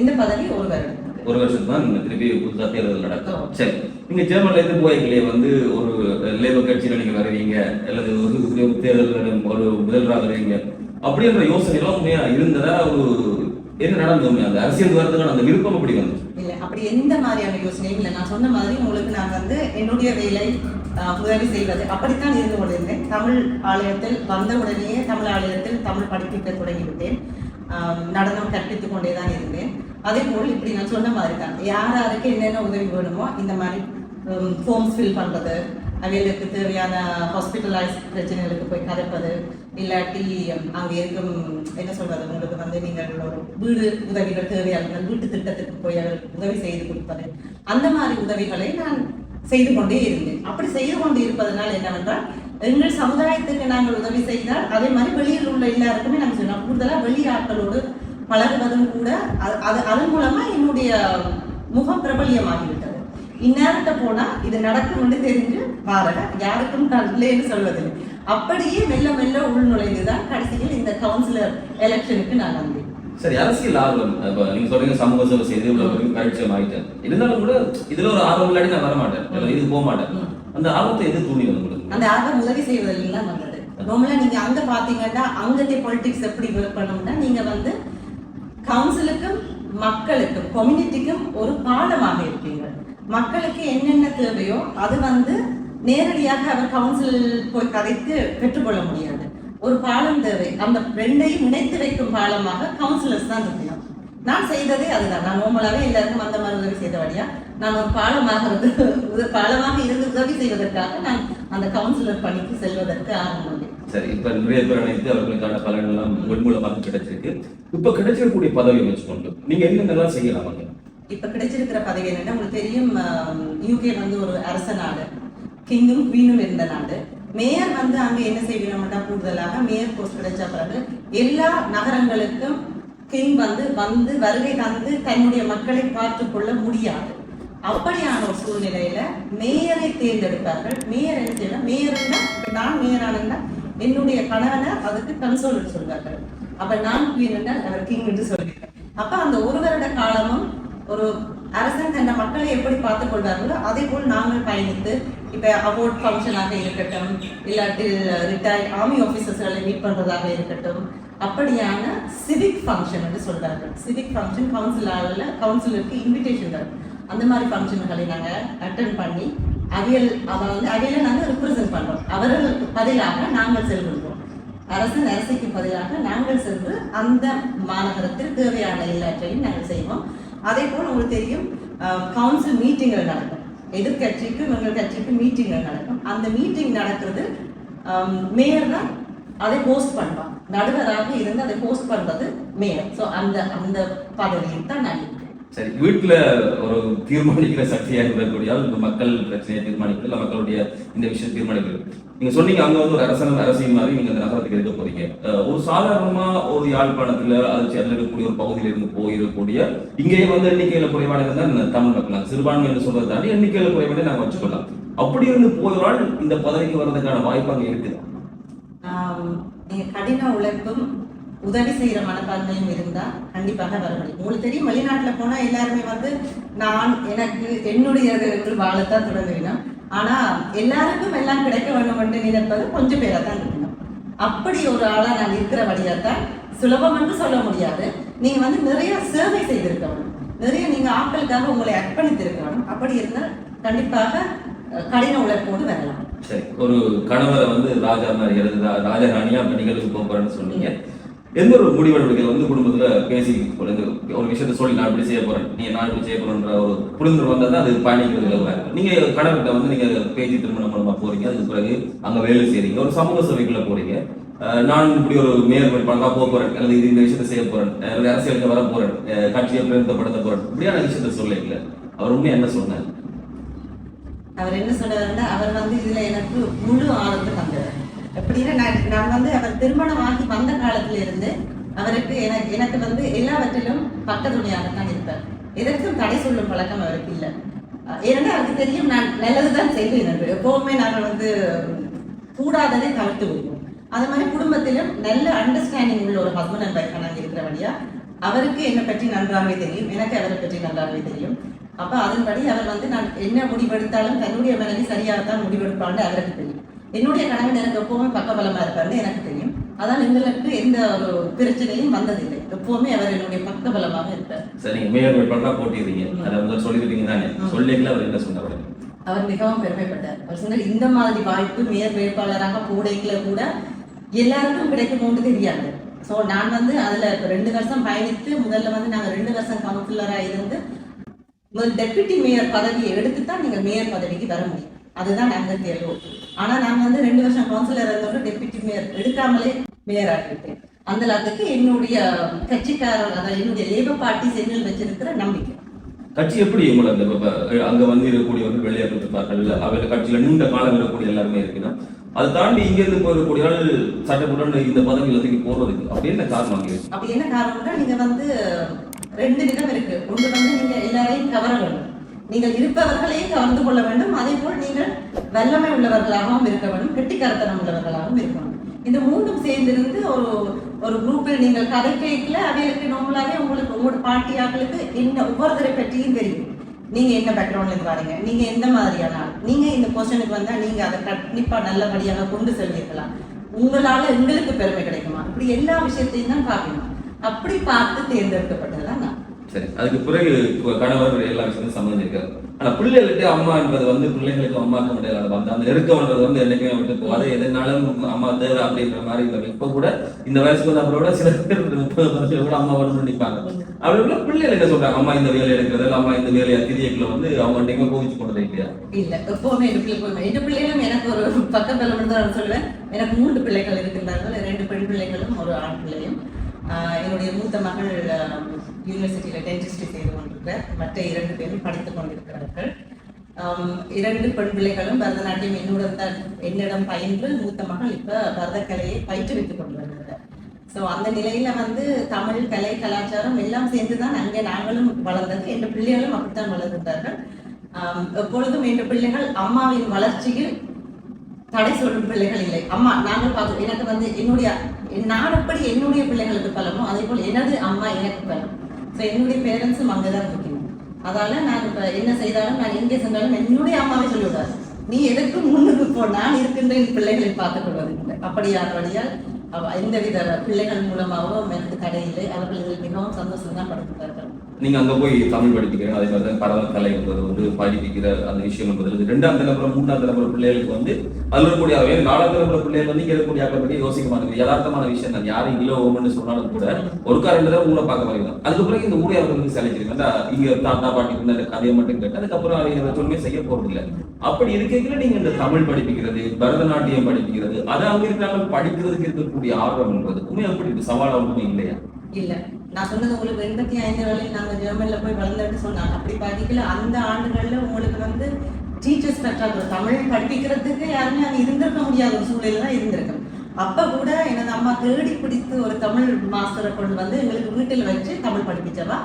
இந்த பதவி ஒரு வருடம். ஒரு வருஷத்துக்கு தான் நீங்க திருப்பி புதுசா தேர்தல் நடக்கும். சரி. நீங்க ஜெர்மன்ல இருந்து போய்களே வந்து ஒரு லேபர் கட்சியில நீங்க வருவீங்க? அல்லது ஒரு தேர்தல் ஒரு முதல்வராக வருவீங்க? அப்படின்ற யோசனை எல்லாம் உண்மையா இருந்ததா? ஒரு என்ன நடந்தது? அந்த அரசியல் வரதுக்கான அந்த விருப்பம் அப்படி வந்து இல்ல அப்படி எந்த மாதிரியான யோசனையும் இல்லை. நான் சொன்ன மாதிரி உங்களுக்கு நான் வந்து என்னுடைய வேலை உதவி செய்வது அப்படித்தான் இருந்து கொண்டிருந்தேன் தமிழ் ஆலயத்தில் வந்த உடனேயே தமிழ் ஆலயத்தில் தமிழ் படிப்பிக்க தொடங்கிவிட்டேன் நடனம் கற்பித்து கொண்டே தான் இருந்தேன். அதே போல் இப்படி நான் சொன்ன மாதிரி தான் யார் யாருக்கு என்னென்ன உதவி வேணுமோ இந்த மாதிரி ஃபார்ம்ஸ் ஃபில் பண்ணுறது அவைகளுக்கு தேவையான ஹாஸ்பிட்டலைஸ் பிரச்சனைகளுக்கு போய் கதைப்பது இல்லாட்டி அங்கே இருக்கும் என்ன சொல்கிறது உங்களுக்கு வந்து நீங்கள் ஒரு வீடு உதவிகள் தேவையான வீட்டு திட்டத்துக்கு போய் உதவி செய்து கொடுப்பது. அந்த மாதிரி உதவிகளை நான் செய்து கொண்டே இருந்தேன். அப்படி செய்து கொண்டு இருப்பதனால் என்னவென்றால் எங்கள் சமுதாயத்துக்கு நாங்கள் உதவி செய்தால் அதே மாதிரி வெளியில் உள்ள எல்லாருக்குமே நாங்கள் சொன்னோம் கூடுதலாக வெளியாட்களோடு பழகுவதும் கூட அது அது அதன் மூலமா என்னுடைய முகம் பிரபலியமாகிவிட்டது. இந்நேரத்தை போனா இது நடக்கும்னு தெரிஞ்சு பாருங்க யாருக்கும் இல்லைன்னு சொல்வதில்லை. அப்படியே மெல்ல மெல்ல உள் நுழைந்துதான் கடைசியில் இந்த கவுன்சிலர் எலெக்ஷனுக்கு நான் வந்தேன். சரி அரசியல் ஆர்வம் இப்ப நீங்க சொல்றீங்க சமூக சேவை செய்து இவ்வளவு பரிச்சயம் ஆயிட்டேன் இருந்தாலும் கூட இதுல ஒரு ஆர்வம் இல்லாட்டி நான் வர மாட்டேன் இதுக்கு போக மாட்டேன். அந்த ஆர்வத்தை எது தூண்டி வந்து அந்த ஆர்வம் உதவி செய்வதில் தான் வந்தது நார்மலா நீங்க அங்க பாத்தீங்கன்னா அங்கத்தை பொலிட்டிக்ஸ் எப்படி ஒர்க் பண்ணணும்னா நீங்க வந்து கவுன்சிலுக்கும் மக்களுக்கும் கம்யூனிட்டிக்கும் ஒரு பாலமாக இருப்பீங்க. மக்களுக்கு என்னென்ன தேவையோ அது வந்து நேரடியாக அவர் கவுன்சில் போய் கதைத்து பெற்றுக்கொள்ள முடியாது. ஒரு பாலம் தேவை. அந்த ரெண்டையும் இணைத்து வைக்கும் பாலமாக கவுன்சிலர்ஸ் தான் தெரியும் நான் செய்ததே அதுதான் நான் நார்மலாகவே எல்லாருக்கும் அந்த மாதிரி உதவி செய்தபடியா நான் ஒரு பாலமாக இருந்து பாலமாக இருந்து உதவி செய்வதற்காக நான் அந்த கவுன்சிலர் பணிக்கு செல்வதற்கு ஆரம்பம். சரி இப்ப நிறைய பேர் அனைத்து அவர்களுக்கான பலன் எல்லாம் உங்கள் மூலமாக கிடைச்சிருக்கு இப்ப கிடைச்சிருக்கக்கூடிய பதவியை வச்சுக்கொண்டு நீங்க என்னென்னலாம் செய்யலாம்? இப்ப கிடைச்சிருக்கிற பதவி என்னன்னா உங்களுக்கு தெரியும் யூகே வந்து ஒரு அரச நாடு கிங்கும் குவீனும் இருந்த நாடு மேயர் வந்து அங்க என்ன செய்யணும்னா கூடுதலாக மேயர் போஸ்ட் கிடைச்ச பிறகு எல்லா நகரங்களுக்கும் கிங் வந்து வந்து வருகை தந்து தன்னுடைய மக்களை பார்த்து கொள்ள முடியாது. அப்படியான ஒரு சூழ்நிலையில மேயரை தேர்ந்தெடுப்பார்கள். மேயர் என்ன மேயர்னா நான் மேயரானா என்னுடைய கணவனை அதுக்கு கன்சோல் சொல்வார்கள். அப்ப நான் குவீன் அவர் கிங் என்று சொல்லியிருக்கேன் அப்ப அந்த ஒரு வருட காலமும் ஒரு அரசன் தன்னை மக்களை எப்படி பார்த்துக் கொள்வார்களோ அதே போல் நாங்கள் பயணித்து இப்ப அவார்ட் ஃபங்க்ஷனாக இருக்கட்டும் இல்லாட்டி ரிட்டையர்ட் ஆர்மி ஆஃபீஸர்ஸ்களை மீட் பண்றதாக இருக்கட்டும் அப்படியான சிவிக் ஃபங்க்ஷன் என்று சொல்கிறார்கள் சிவிக் ஃபங்க்ஷன் கவுன்சிலால கவுன்சிலருக்கு இன்விடேஷன் தரும். அந்த மாதிரி ஃபங்க்ஷன்களை நாங்கள் அட்டன் பண்ணி அவியல் அதை வந்து அவியலை நாங்கள் ரிப்ரசென்ட் பண்ணுறோம் அவர்களுக்கு பதிலாக நாங்கள் செல்கின்றோம். அரசன் அரசைக்கு பதிலாக நாங்கள் சென்று அந்த மாநகரத்தில் தேவையான எல்லாற்றையும் நாங்கள் செய்வோம். அதே போல் உங்களுக்கு தெரியும் கவுன்சில் மீட்டிங்கள் நடக்கும். எதிர்கட்சிக்கும் எங்கள் கட்சிக்கும் மீட்டிங்கள் நடக்கும். அந்த மீட்டிங் நடக்கிறது மேயர் தான் அதை போஸ்ட் பண்ணுவான் நடுவராக இருந்து அதை போஸ்ட் பண்றது மேயர் ஸோ அந்த அந்த பதவியில் தான் நான் சரி வீட்டுல ஒரு தீர்மானிக்கிற சக்தியாக இருக்கக்கூடிய இந்த மக்கள் பிரச்சனையை தீர்மானிக்கிறது இல்லை மக்களுடைய இந்த விஷயம் தீர்மானிக்கிறது நீங்க சொன்னீங்க அங்க வந்து ஒரு அரசன் அரசியல் மாதிரி நீங்க அந்த நகரத்துக்கு இருக்க போறீங்க. ஒரு சாதாரணமா ஒரு யாழ்ப்பாணத்துல அது சேர்ந்து இருக்கக்கூடிய ஒரு பகுதியில இருந்து போயிருக்கக்கூடிய இங்கேயே வந்து எண்ணிக்கையில குறைபாடு தான் தமிழ் மக்கள். சிறுபான்மை என்று சொல்றதை தாண்டி எண்ணிக்கையில குறைபாடு நாங்க வச்சுக்கொள்ளலாம். அப்படி இருந்து போகிறால் இந்த பதவிக்கு வர்றதுக்கான வாய்ப்பு அங்க இருக்குது? நீங்கள் கடின உழைப்பும் உதவி செய்கிற மனப்பான்மையும் இருந்தால் கண்டிப்பாக வர முடியும் உங்களுக்கு தெரியும் வெளிநாட்டில் போனால் எல்லாருமே வந்து நான் எனக்கு என்னுடைய இது வாழத்தான் தொடங்குவினோம் ஆனா எல்லாருக்கும் எல்லாம் கிடைக்க வேண்டும் என்று நினைப்பது கொஞ்சம் பேராக தான் இருக்கணும். அப்படி ஒரு ஆளாக நான் இருக்கிற வழியாக தான் சுலபம் என்று சொல்ல முடியாது. நீங்கள் வந்து நிறைய சேவை செய்திருக்கணும் நிறைய நீங்கள் ஆட்களுக்காக உங்களை அர்ப்பணித்திருக்கணும் அப்படி இருந்தால் கண்டிப்பாக கடின உழைப்போடு வரலாம். சரி ஒரு கணவரை வந்து ராஜா மாதிரி எழுதுதா ராஜராணியா அப்ப நிகழ்வுக்கு போறேன்னு சொன்னீங்க. எந்த ஒரு முடிவெடுப்புகள் வந்து குடும்பத்துல பேசி ஒரு ஒரு விஷயத்த சொல்லி நான் இப்படி செய்ய போறேன் நீ நான் இப்படி செய்ய போறேன்ற ஒரு புரிந்து வந்தா தான் அது பயணிக்கிறது நீங்க கணவர்கிட்ட வந்து நீங்க பேசி திருமணம் மூலமா போறீங்க அதுக்கு பிறகு அங்க வேலை செய்றீங்க ஒரு சமூக சேவைக்குள்ள போறீங்க. நான் இப்படி ஒரு மேயர் வேட்பாளராக போக போறேன் அல்லது இது இந்த விஷயத்த செய்ய போறேன் அரசியலுக்கு வர போறேன் கட்சியை பிரதிநிதிப்படுத்த போறேன் இப்படியான விஷயத்த சொல்லல அவர் உண்மையா என்ன சொன்னார்? அவர் என்ன சொல்றாருன்னா அவர் வந்து இதுல எனக்கு முழு ஆதரவு தந்தவர். எப்படின்னா நான் நான் வந்து அவர் திருமணம் ஆகி வந்த காலத்துல இருந்து அவருக்கு எனக்கு எனக்கு வந்து எல்லாவற்றிலும் பக்கத்துணையாகத்தான் இருப்பார். எதற்கும் தடை சொல்லும் பழக்கம் அவருக்கு இல்லை. ஏன்னா அவருக்கு தெரியும் நான் நல்லதுதான் செய்வேன் என்று. எப்பவுமே நாங்கள் வந்து கூடாததை தவிர்த்து விடுவோம். அது மாதிரி குடும்பத்திலும் நல்ல அண்டர்ஸ்டாண்டிங் உள்ள ஒரு ஹஸ்பண்ட் அண்ட் ஒய்ஃபாக நாங்கள் இருக்கிறபடியா அவருக்கு என்னை பற்றி நன்றாகவே தெரியும் எனக்கு அவரை பற்றி நன்றாகவே தெரியும். அப்ப அதன்படி அவர் வந்து நான் என்ன முடிவெடுத்தாலும் தன்னுடைய மனைவி சரியாகத்தான் முடிவெடுப்பான்னு அவருக்கு தெரியும். என்னுடைய கணவன் எனக்கு எப்பவுமே பக்கபலமா இருப்பாருன்னு எனக்கு தெரியும். அதான் எங்களுக்கு எந்த ஒரு பிரச்சனையும் வந்ததில்லை. எப்பவுமே அவர் என்னுடைய பக்கபலமாக இருப்பார். சரி மேயர் போட்டிடுறீங்க அதை சொல்லிருக்கீங்க தானே? சொல்லிக்கல அவர் என்ன சொன்னார்? அவர் மிகவும் பெருமைப்பட்டார். அவர் சொன்னார் இந்த மாதிரி வாய்ப்பு மேயர் வேட்பாளராக போடையில கூட எல்லாருக்கும் கிடைக்குமோன்னு தெரியாது. ஸோ நான் வந்து அதுல இப்ப ரெண்டு வருஷம் பயணித்து முதல்ல வந்து நாங்க ரெண்டு வருஷம் கவுன்சிலரா இருந்து முதல் டெப்யூட்டி மேயர் பதவியை எடுத்து தான் நீங்க மேயர் பதவிக்கு வர முடியும். அதுதான் நாங்க தேர்வு. ஆனா நான் வந்து ரெண்டு வருஷம் கவுன்சிலர் இருந்தோட டெப்யூட்டி மேயர் எடுக்காமலே மேயர் ஆகிவிட்டேன் அந்த அளவுக்கு என்னுடைய கட்சிக்காரர் அதாவது என்னுடைய லேபர் பார்ட்டி சென்னில் வச்சிருக்கிற நம்பிக்கை. கட்சி எப்படி உங்களை அந்த அங்க வந்து இருக்கக்கூடியவர்கள் வெளியேற்றப்பட்டிருப்பார்கள் இல்ல அவர்கள் கட்சியில நீண்ட காலம் இருக்கக்கூடிய எல்லாருமே இருக்குன்னா அதை தாண்டி இங்க இருந்து போயிருக்கக்கூடிய ஆள் சட்டப்பூர்வ இந்த பதவியில தூக்கி போடுறதுக்கு அப்படி என்ன காரணம்? அப்படி என்ன காரணம்னா நீங்க வந்து ரெண்டு விதம் இருக்கு. ஒன்று வந்து நீங்க எல்லாரையும் கவர வேண்டும். நீங்கள் இருப்பவர்களையும் கவர்ந்து கொள்ள வேண்டும். அதே போல் நீங்கள் வல்லமை உள்ளவர்களாகவும் இருக்க வேண்டும். கெட்டிக்கரத்தனம் உள்ளவர்களாகவும் இருக்க வேண்டும். இந்த மூன்றும் சேர்ந்திருந்து ஒரு ஒரு குரூப்பில் நீங்கள் கதை கேட்கல அவைகளுக்கு நோம்பலாவே உங்களுக்கு உங்களோட பாட்டியாக்களுக்கு என்ன ஒவ்வொருத்தரை பற்றியும் தெரியும். நீங்க என்ன பேக்ரவுண்ட்ல இருந்து வரீங்க? நீங்க எந்த மாதிரியான ஆள்? நீங்க இந்த கொஸ்டனுக்கு வந்தா நீங்க அதை கண்டிப்பா நல்லபடியாக கொண்டு செல்வீர்களா? உங்களால எங்களுக்கு பெருமை கிடைக்குமா? இப்படி எல்லா விஷயத்தையும் தான் பார்க்கணும். அப்படி பார்த்து தேர்ந்தெடுக்கப்பட்டதுதான் சரி. அதுக்கு பிறகு கு- கணவர் எல்லா விஷயத்தையும் சம்மந்திருக்காரு ஆனா பிள்ளைகளுக்கு அம்மா என்பது வந்து பிள்ளைங்களுக்கு அம்மாக்க முடியாது அந்த அந்த நெருக்கம்ன்றது வந்து என்னைக்குமே விட்டு போகாது. எதனாலும் அம்மா தேவை அப்படின்ற மாதிரி இல்லை இப்ப கூட இந்த வயசுக்கு வந்து அவரோட சில பேர் முப்பது வருஷம் கூட அம்மா வரணும்னு நினைப்பாங்க. அப்படி உள்ள பிள்ளைகள் என்ன சொல்றாங்க? அம்மா இந்த வேலை எடுக்கிறது அம்மா இந்த வேலையை திரியக்குள்ள வந்து அவங்க எங்க கோவிச்சு கொண்டது இல்லையா இல்ல எப்பவுமே என் பிள்ளைகளும் எனக்கு ஒரு பக்கத்துல தான் சொல்லுவேன். எனக்கு மூன்று பிள்ளைகள் இருக்கின்றார்கள். ரெண்டு பெண் பிள்ளைகளும் ஒரு ஆண் பிள்ளையும். என்னுடைய மூத்த மகள் யூனிவர்சிட்டியில் டென்டிஸ்ட்ரி செய்து கொண்டிருக்கிறார். மற்ற இரண்டு பேரும் படித்துக் கொண்டிருக்கிறார்கள். இரண்டு பெண் பிள்ளைகளும் பரதநாட்டியம் என்னுடன் தான் என்னிடம் பயின்று மூத்த மகள் இப்போ பரதக்கலையை பயிற்றுவித்துக் கொண்டு ஸோ அந்த நிலையில வந்து தமிழ் கலை கலாச்சாரம் எல்லாம் சேர்ந்து தான் அங்கே நாங்களும் வளர்ந்தது. எங்கள் பிள்ளைகளும் அப்படித்தான் வளர்ந்திருந்தார்கள். எப்பொழுதும் எங்கள் பிள்ளைகள் அம்மாவின் வளர்ச்சியில் தடை சொல்லும் பிள்ளைகள் இல்லை. அம்மா நாங்கள் பார்த்தோம். எனக்கு வந்து என்னுடைய நான் எப்படி என்னுடைய பிள்ளைகளுக்கு பலமோ அதே போல் எனது அம்மா எனக்கு பலம் ஸோ என்னுடைய பேரண்ட்ஸும் அங்கதான் இருக்கணும். அதால நான் இப்போ என்ன செய்தாலும் நான் எங்கே சென்றாலும் என்னுடைய அம்மாவை சொல்லிவிடாது நீ எதற்கு முன்னுக்கு போ நான் இருக்கின்ற என் பிள்ளைகளை பார்த்துக் கொள்வதில்லை. அப்படியான வழியால்? அவ எந்தவித பிள்ளைகள் மூலமாகவும் எனக்கு தடையில்லை இல்லை. அவர்கள் மிகவும் சந்தோஷம் தான் படுத்துகிறார்கள். நீங்க அங்க போய் தமிழ் படிக்கிறீங்க அதே மாதிரி தான் பரவல் கலை என்பது வந்து படிப்பிக்கிற அந்த விஷயம் என்பது இது ரெண்டாம் தலைமுறை மூன்றாம் தலைமுறை பிள்ளைகளுக்கு வந்து அதில் இருக்கக்கூடிய அவை நாலாம் தலைமுறை பிள்ளைகள் வந்து இங்க இருக்கக்கூடிய ஆக்களை பற்றி யோசிக்க மாட்டேங்குது. யதார்த்தமான விஷயம் தான். யாரும் இல்லை ஓமன்னு சொன்னாலும் கூட ஒரு காரணம் தான் ஊரை பார்க்க மாதிரி அதுக்கு அதுக்கப்புறம் இந்த ஊரே அவர்களுக்கு செலச்சிருங்க அந்த இங்க தாத்தா பாட்டி இருந்த கதையை மட்டும் கேட்டு அதுக்கப்புறம் அவங்க இதை செய்ய போறது அப்படி இருக்கையில நீங்க இந்த தமிழ் படிப்பிக்கிறது பரதநாட்டியம் படிப்பிக்கிறது அதை அங்கே இருக்கிறாங்க படிக்கிறதுக்கு இருக்கக்கூடிய ஆர்வம் என்பது உண்மை அப்படி சவால் ஒன்றுமே இல்லையா? இல்ல. நான் சொன்னது உங்களுக்கு எண்பத்தி ஐந்துகளில் நாங்க ஜெர்மனில் போய் வளர்ந்துட்டு சொன்னாங்க. அப்படி பாத்தீங்கன்னா அந்த ஆண்டுகள்ல உங்களுக்கு வந்து டீச்சர்ஸ் பற்றாக்குறை தமிழ் படிப்பிக்கிறதுக்கு யாருமே அங்கே இருந்திருக்க முடியாத ஒரு சூழ்நிலை தான் இருந்திருக்கு அப்போ கூட எனது அம்மா தேடி பிடித்து ஒரு தமிழ் மாஸ்டரை கொண்டு வந்து எங்களுக்கு வீட்டில் வச்சு தமிழ் படிப்பிச்சவா.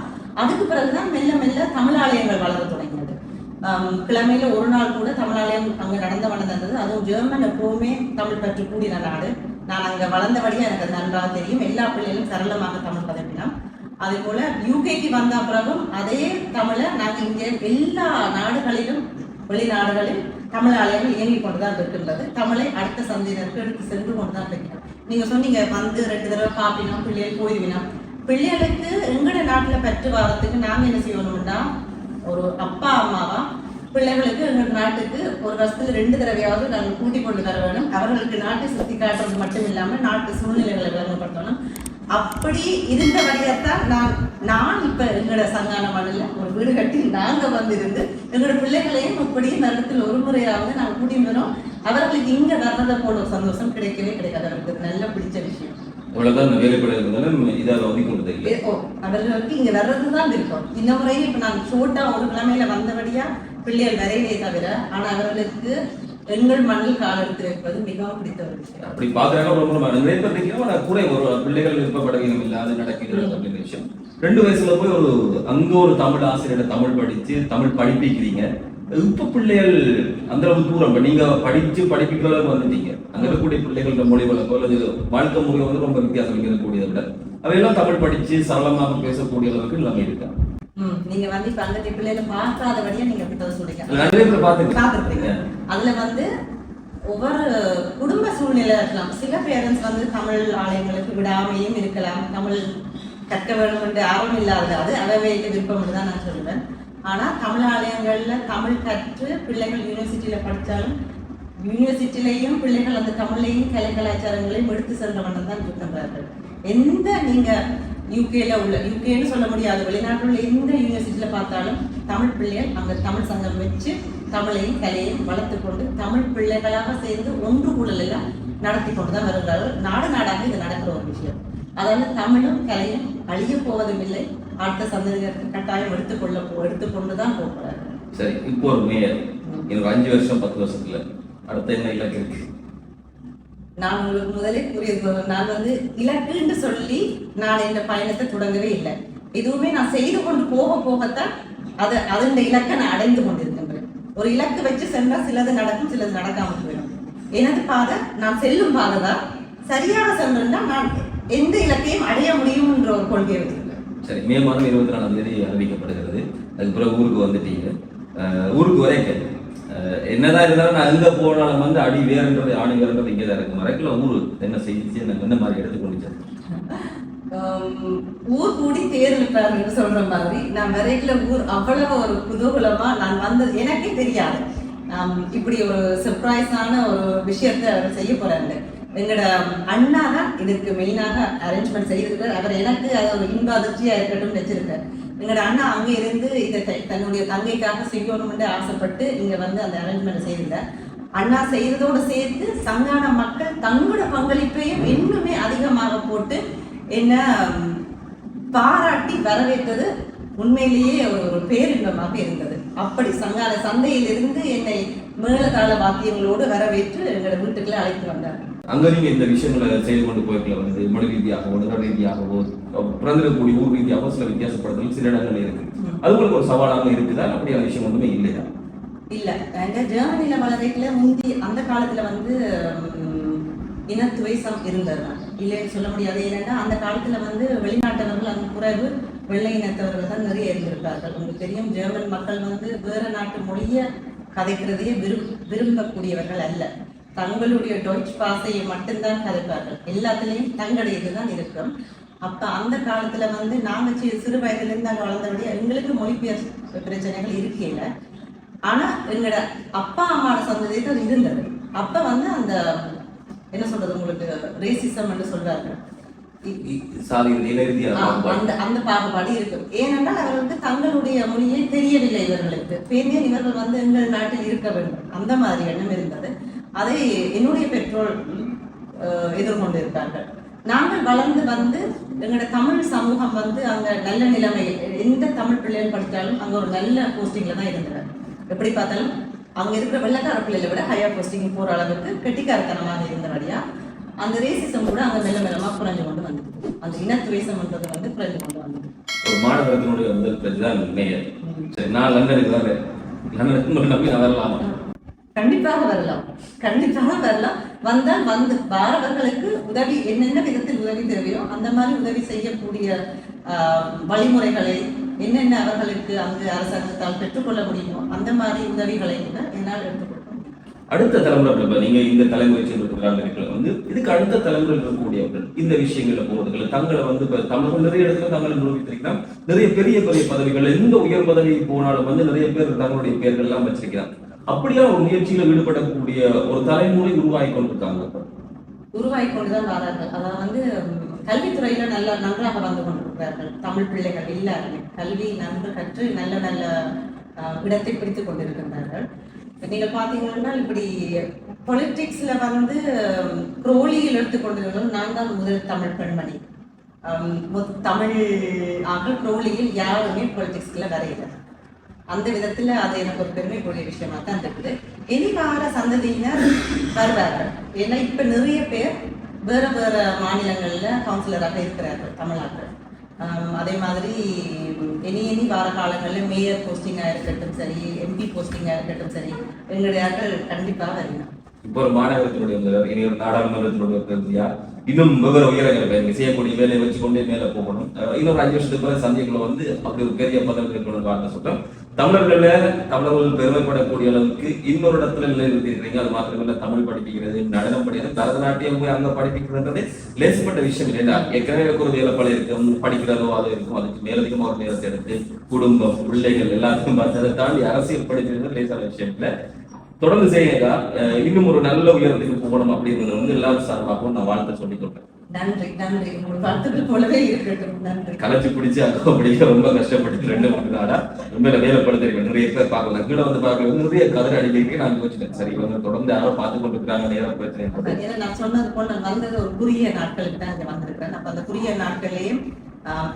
அதுக்கு பிறகுதான் மெல்ல மெல்ல தமிழ் ஆலயங்கள் வளர தொடங்கினது கிழமையில ஒரு நாள் கூட தமிழ் ஆலயம் நடந்த நடந்து வளர்ந்தது அதுவும் ஜெர்மன் எப்பவுமே தமிழ் பற்றி கூடின நாடு. நான் அங்கே வளர்ந்தபடியும் எனக்கு அது நன்றாக தெரியும். எல்லா பிள்ளைகளும் சரளமாக தமிழ் பதப்பினோம். அதே போல் யூகேக்கு வந்த பிறகும் அதே தமிழை நாங்கள் இங்கே எல்லா நாடுகளிலும் வெளிநாடுகளில் தமிழ் இயங்கி கொண்டு தான் இருக்கின்றது. தமிழை அடுத்த சந்ததியினருக்கு எடுத்து சென்று கொண்டு தான் இருக்கிறோம் நீங்கள் சொன்னீங்க வந்து ரெண்டு தடவை காப்பினோம் பிள்ளைகள் போயிருவினோம். பிள்ளைகளுக்கு எங்கட நாட்டில் பெற்று வரத்துக்கு நாங்கள் என்ன செய்யணும்னா ஒரு அப்பா அம்மாவா பிள்ளைகளுக்கு எங்கள் நாட்டுக்கு ஒரு வருஷத்துல ரெண்டு தடவையாவது நாங்கள் கூட்டி கொண்டு வர வேணும் அவர்களுக்கு நாட்டை சுத்தி காட்டுறது மட்டும் இல்லாம நாட்டு சூழ்நிலைகளை விளங்கப்படுத்தணும். அப்படி இருந்தபடியாத்தான் நான் நான் இப்ப எங்களோட சங்கான மண்ணில் ஒரு வீடு கட்டி நாங்க வந்திருந்து எங்களோட பிள்ளைகளையும் இப்படி வருடத்தில் ஒரு முறையாவது நாங்கள் கூட்டிட்டு வரோம். அவர்களுக்கு இங்க வர்றதை போல சந்தோஷம் கிடைக்கவே கிடைக்காது. அவர்களுக்கு நல்ல பிடிச்ச விஷயம். இவ்வளவுதான் வேலைப்பட இருந்தாலும் அவர்களுக்கு இங்க வர்றதுதான் விருப்பம். இந்த முறையும் இப்ப நான் ஷோட்டா ஒரு கிழமையில வந்தபடியா பிள்ளைகள் வரையிலே தவிர ஆனா அவர்களுக்கு எங்கள் மண்ணில் கால் எடுத்து வைப்பது மிகவும் பிடித்த ஒரு விஷயம். அப்படி பாக்குறாங்க ரொம்ப ரொம்ப நிறைய பேர் நினைக்கிறோம் ஆனா குறை ஒரு பிள்ளைகள் விருப்பப்படவியம் இல்லை அது நடக்கிறது அப்படிங்கிற விஷயம். ரெண்டு வயசுல போய் ஒரு அங்க ஒரு தமிழ் ஆசிரியர் தமிழ் படிச்சு தமிழ் படிப்பிக்கிறீங்க. இப்ப பிள்ளைகள் அந்த அளவுக்கு தூரம் நீங்க படிச்சு படிப்பிக்கிற அளவுக்கு வந்துட்டீங்க. அங்க இருக்கக்கூடிய பிள்ளைகளோட மொழி வழக்கம் அல்லது வாழ்க்கை முறை வந்து ரொம்ப வித்தியாசம் இருக்கக்கூடியதை விட அவையெல்லாம் தமிழ் படிச்சு சரளமாக பேசக்கூடிய அளவுக்கு எல்லாமே இருக்காங்க நீங்க வந்து இப்ப அந்த பிள்ளைகளை பார்க்காதபடியா நீங்க அப்படி சொல்லிக்க. அதுல வந்து ஒவ்வொரு குடும்ப சூழ்நிலை இருக்கலாம். சில பேரண்ட்ஸ் வந்து தமிழ் ஆலயங்களுக்கு விடாமையும் இருக்கலாம். தமிழ் கற்க வேண்டும் என்று ஆர்வம் இல்லாத அது அவையில விருப்பம் தான் நான் சொல்லுவேன். ஆனா தமிழ் ஆலயங்கள்ல தமிழ் கற்று பிள்ளைகள் யூனிவர்சிட்டியில படிச்சாலும் யூனிவர்சிட்டிலையும் பிள்ளைகள் அந்த தமிழையும் கலை கலாச்சாரங்களையும் எடுத்து சென்ற வண்ணம் தான் இருக்கின்றார்கள் எந்த நீங்க யூகேல உள்ள யூகேன்னு சொல்ல முடியாது. வெளிநாட்டில் உள்ள எந்த யூனிவர்சிட்டியில பார்த்தாலும் தமிழ் பிள்ளைகள் அங்க தமிழ் சங்கம் வச்சு தமிழையும் கலையையும் வளர்த்து கொண்டு தமிழ் பிள்ளைகளாக சேர்ந்து ஒன்று கூடல் எல்லாம் நடத்தி கொண்டு தான் வருகிறார்கள். நாடு நாடாக இது நடக்கிற ஒரு விஷயம். அதாவது தமிழும் கலையும் அழிய போவதும் இல்லை. அடுத்த சந்ததியினருக்கு கட்டாயம் எடுத்துக்கொள்ள போ எடுத்துக்கொண்டு தான் போகிறார்கள் சரி இப்போ ஒரு மேயர். எனக்கு அஞ்சு வருஷம் பத்து வருஷத்துல. அடுத்த என்ன இலக்கு இருக்கு? நான் உங்களுக்கு முதலே கூறியது நான் வந்து இலக்குன்னு சொல்லி நான் இந்த பயணத்தை தொடங்கவே இல்லை. எதுவுமே நான் செய்து கொண்டு போக போகத்தான் அது அதன் இலக்கை நான் அடைந்து கொண்டிருக்கின்றேன். ஒரு இலக்கு வச்சு சென்றால் சிலது நடக்கும் சிலது நடக்காம போயிடும். எனது பாதை நான் செல்லும் பாதை தான். சரியாக சென்றா நான் எந்த இலக்கையும் அடைய முடியும்ன்ற ஒரு கொள்கை வச்சிருக்கேன். சரி மே மாதம் இருபத்தி நாலாம் தேதி அறிவிக்கப்படுகிறது. அதுக்கு பிறகு ஊருக்கு வந்துட்டீங்க. ஊருக்கு வரைக்கும் என்னதான் இருந்தாலும் நான் எங்க போனாலும் வந்து அடி வேறுன்றது ஆணுங்கிறது இங்கே தான் இருக்கு. மறைக்கல ஊரு என்ன செய்திச்சு எனக்கு என்ன மாதிரி எடுத்துக்கொண்டு ஊர் கூடி தேர் இழுப்பாருன்னு சொல்ற மாதிரி நான் வரைக்குல ஊர் அவ்வளவு ஒரு குதூகலமா நான் வந்தது எனக்கே தெரியாது. இப்படி ஒரு சர்ப்ரைஸான ஒரு விஷயத்த அவர் செய்ய போறாங்க எங்களோட அண்ணா தான் இதுக்கு மெயினாக அரேஞ்ச்மெண்ட் செய்திருக்கார் அவர் எனக்கு அது ஒரு இன்ப அதிர்ச்சியா இருக்கட்டும் நினைச்சிருக்காரு எங்களோட அண்ணா அங்கே இருந்து இதை த- தன்னுடைய தங்கைக்காக செய்யணும்னு ஆசைப்பட்டு இங்கே வந்து அந்த அரேஞ்ச்மெண்ட் செய்திருந்தார். அண்ணா செய்ததோடு சேர்த்து சங்கான மக்கள் தங்களோட பங்களிப்பையும் இன்னுமே அதிகமாக போட்டு என்ன பாராட்டி வரவேற்றது உண்மையிலேயே ஒரு பேரின்பமாக இருந்தது. அப்படி சங்கால சந்தையிலிருந்து என்னை மேலதாள வாத்தியங்களோடு வரவேற்று எங்களோட வீட்டுக்குள்ள அழைத்து வந்தார் அங்க நீங்க இந்த விஷயங்களை செய்து கொண்டு போய்க்கல வந்து மொழி ரீதியாகவோ நிற ரீதியாகவோ பிறந்திருக்கக்கூடிய ஊர் ரீதியாகவோ சில வித்தியாசப்படுதல் சில இடங்கள் இருக்கு. அது உங்களுக்கு ஒரு சவாலாக இருக்குதா? அப்படியான விஷயம் ஒன்றுமே இல்லையா? இல்ல. எங்க ஜெர்மனியில் வளர்க்கல முந்தி அந்த காலத்துல வந்து இனத்துவைசம் இருந்தது. இல்லைன்னு சொல்ல முடியாது. ஏன்னா அந்த காலத்துல வந்து வெளிநாட்டவர்கள் அந்த குறைவு வெள்ளை இனத்தவர்கள் தான் நிறைய இருந்திருப்பார்கள். உங்களுக்கு தெரியும் ஜெர்மன் மக்கள் வந்து வேற நாட்டு மொழிய கதைக்கிறதையே விரும் விரும்பக்கூடியவர்கள் அல்ல. தங்களுடைய டொய்ச் பாசையை மட்டும்தான் கதைப்பார்கள் எல்லாத்துலேயும் தங்களுடைய இதுதான் இருக்கும். அப்ப அந்த காலத்துல வந்து நாங்க சி- சிறு வயதுல இருந்து அங்க வளர்ந்தபடியா எங்களுக்கு மொழிபெயர்ப்பு பிரச்சனைகள் இருக்கையில. ஆனா எங்களோட அப்பா அம்மாவோட சந்ததிக்கு அது இருந்தது. அப்ப வந்து அந்த என்ன சொல்றது உங்களுக்கு ரேசிசம் என்று சொல்றாங்க அந்த அந்த பாகுபாடு இருக்கும். ஏனென்றால் அவர்களுக்கு தங்களுடைய மொழியை தெரியவில்லை இவர்களுக்கு. பெரிய இவர்கள் வந்து எங்கள் நாட்டில் இருக்க வேண்டும். அந்த மாதிரி எண்ணம் இருந்தது. அதை என்னுடைய பெற்றோர் எதிர்கொண்டிருக்கார்கள். எதிர்கொண்டு நாங்கள் வளர்ந்து வந்து எங்களோட தமிழ் சமூகம் வந்து அங்க நல்ல நிலைமையில் எந்த தமிழ் பிள்ளைகள் படித்தாலும் அங்க ஒரு நல்ல போஸ்டிங்ல தான் இருந்தனர் எப்படி பார்த்தாலும் அங்க இருக்கிற வெள்ளக்கார பிள்ளைகளை விட ஹையர் போஸ்டிங் போற அளவுக்கு கெட்டிக்காரத்தனமாக இருந்தபடியா அந்த ரேசிசம் கூட அங்க மெல்ல மெல்லமா குறைஞ்சு கொண்டு வந்தது. அந்த இனத்துவேசம்ன்றது வந்து குறைஞ்சு கொண்டு வந்தது. ஒரு மாநகரத்தினுடைய முதல் பிரஜை தான் மேயர் சரி நான் லண்டனுக்கு தான் லண்டனுக்கு நம்பி நான் வரலாமா? கண்டிப்பாக வரலாம். கண்டிப்பாக வரலாம். வந்தால் வந்து வாரவர்களுக்கு உதவி என்னென்ன விதத்தில் உதவி தேவையோ அந்த மாதிரி உதவி செய்யக்கூடிய ஆஹ், வழிமுறைகளை என்னென்ன அவர்களுக்கு அங்கு அரசாங்கத்தால் பெற்றுக்கொள்ள முடியுமோ அந்த மாதிரி உதவிகளை கூட என்னால் எடுத்துக்கொள்ள அடுத்த தலைமுறை நீங்க இந்த தலைமுறை சேர்ந்திருக்கிறாங்க வந்து இதுக்கு அடுத்த தலைமுறை இருக்கக்கூடியவர்கள் இந்த விஷயங்கள்ல போறதுக்கு தங்களை வந்து இப்ப தமிழர்கள் நிறைய இடத்துல தங்களை நிரூபித்திருக்கிறாங்க நிறைய பெரிய பெரிய பதவிகள் எந்த உயர் பதவி போனாலும் வந்து நிறைய பேர் தங்களுடைய பெயர்கள் எல்லாம் வச்சிருக்கிறாங்க அப்படியா ஒரு முயற்சியில ஈடுபடக்கூடிய ஒரு தலைமுறை உருவாகி கொண்டிருக்காங்க? உருவாகி கொண்டுதான் வரார்கள். அதாவது வந்து கல்வித்துறையில நல்ல நன்றாக வந்து கொண்டிருக்கிறார்கள். தமிழ் பிள்ளைகள் எல்லாருமே. கல்வி நன்கு கற்று நல்ல நல்ல இடத்தை பிடித்துக் கொண்டிருக்கின்றார்கள். நீங்கள் பார்த்தீங்கன்னா இப்படி பொலிட்டிக்ஸ்ல வந்து ம், குரோலியில் எடுத்துக்கொண்டிருக்கிறோம் நான் தான் முதல் தமிழ் பெண்மணி. தமிழ் ஆக குரோலியில் யாருமே பொலிட்டிக்ஸ்ல வரையில அந்த விதத்துல அது எனக்கு ஒரு பெருமைக்குரிய விஷயமா தான் இருக்குது. இனி வார சந்ததியினர் வருவார்கள். ஏன்னா இப்ப நிறைய பேர் வேற வேற மாநிலங்கள்ல கவுன்சிலராக இருக்கிறார்கள் தமிழ்நாட்டில். அதே மாதிரி இனி இனி வார காலங்களில் மேயர் போஸ்டிங்காக இருக்கட்டும் சரி எம்பி போஸ்டிங்காக இருக்கட்டும் சரி எங்களுடைய ஆட்கள் கண்டிப்பாக வருவேன் இப்போ ஒரு மாநகரத்தினுடைய முதல்வர் இனி ஒரு நாடாளுமன்றத்தினுடைய பிரதியா இன்னும் வெவ்வேறு உயரங்கள் நீங்க செய்யக்கூடிய வேலையை வச்சு கொண்டே மேல போகணும். இன்னொரு அஞ்சு வருஷத்துக்கு பிறகு சந்தைகளை வந்து அப்படி ஒரு பெரிய பதவி இருக்கணும் வாழ்க்கை சொல்றோம். தமிழர்கள தமிழர்கள் பெருமைப்படக்கூடிய அளவுக்கு இன்னொரு இடத்துல நிலைநிறுத்திருக்கிறீங்க அது மாத்திரமல்ல தமிழ் படிப்பிக்கிறது நடனம் படிக்கிறது பரதநாட்டியம் போய் அங்க படிப்பிக்கிறதுன்றது லேசப்பட்ட விஷயம் இல்லையா? ஏற்கனவே ஒரு வேலை பழைய இருக்கும் படிக்கிறதோ அது இருக்கும். அதுக்கு மேலதிகமா ஒரு நேரத்தை எடுத்து குடும்பம் பிள்ளைகள் எல்லாத்தையும் பார்த்து அதை தாண்டி அரசியல் படிக்கிறது லேசான விஷயம் இல்லை. தொடர்ந்து செய்யுங்க. அஹ் இன்னும் ஒரு நல்ல உயரத்துக்கு போகணும் அப்படிங்கிறது வந்து எல்லாரும் சார்பாகவும் நான் வாழ்த்தை சொல்லிக் கொள்றேன். நன்றி நன்றி. வாழ்த்துக்கள் போலவே இருக்கட்டும். நன்றி. கலைச்சு பிடிச்சு அக்கா பிடிக்க ரொம்ப கஷ்டப்பட்டு ரெண்டு மூணு நாளா உண்மையில வேலைப்படுத்திருக்கேன் நிறைய பேர் பார்க்கலாம் கீழே வந்து பார்க்கல. நிறைய கதை அடிக்கிறதுக்கு நான் யோசிச்சேன் சரி இவங்க தொடர்ந்து யாரோ பார்த்து கொண்டு இருக்கிறாங்க நேரம் பிரச்சனை. ஏன்னா நான் சொன்னது போல நான் வந்தது ஒரு குறுகிய நாட்களுக்கு தான் இங்க வந்திருக்கிறேன். அப்ப அந்த குறுகிய நாட்களையும்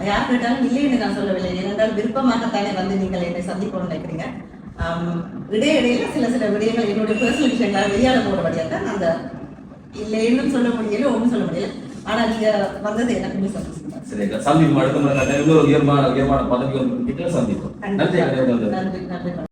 யார் கேட்டாலும் இல்லைன்னு நான் சொல்லவில்லை. ஏனென்றால் விருப்பமாகத்தானே வந்து நீங்கள் என்னை சந்திக்கணும்னு நினைக்கிறீங்க. இடையிடையில சில சில விடயங்கள் என்னுடைய பர்சனல் விஷயங்களாக வெளியாட போறபடியா தான் அந்த இல்லைன்னு சொல்ல முடியல ஒன்றும் சொல்ல முடியல ஆனா நீங்க வந்தது எனக்குமே சந்தோஷம் தான். சரி அக்கா சந்திப்போம் அடுத்த முறை இன்னொரு உயர்மான உயர்மான பதவி வந்து சந்திப்போம் நன்றி. நன்றி நன்றி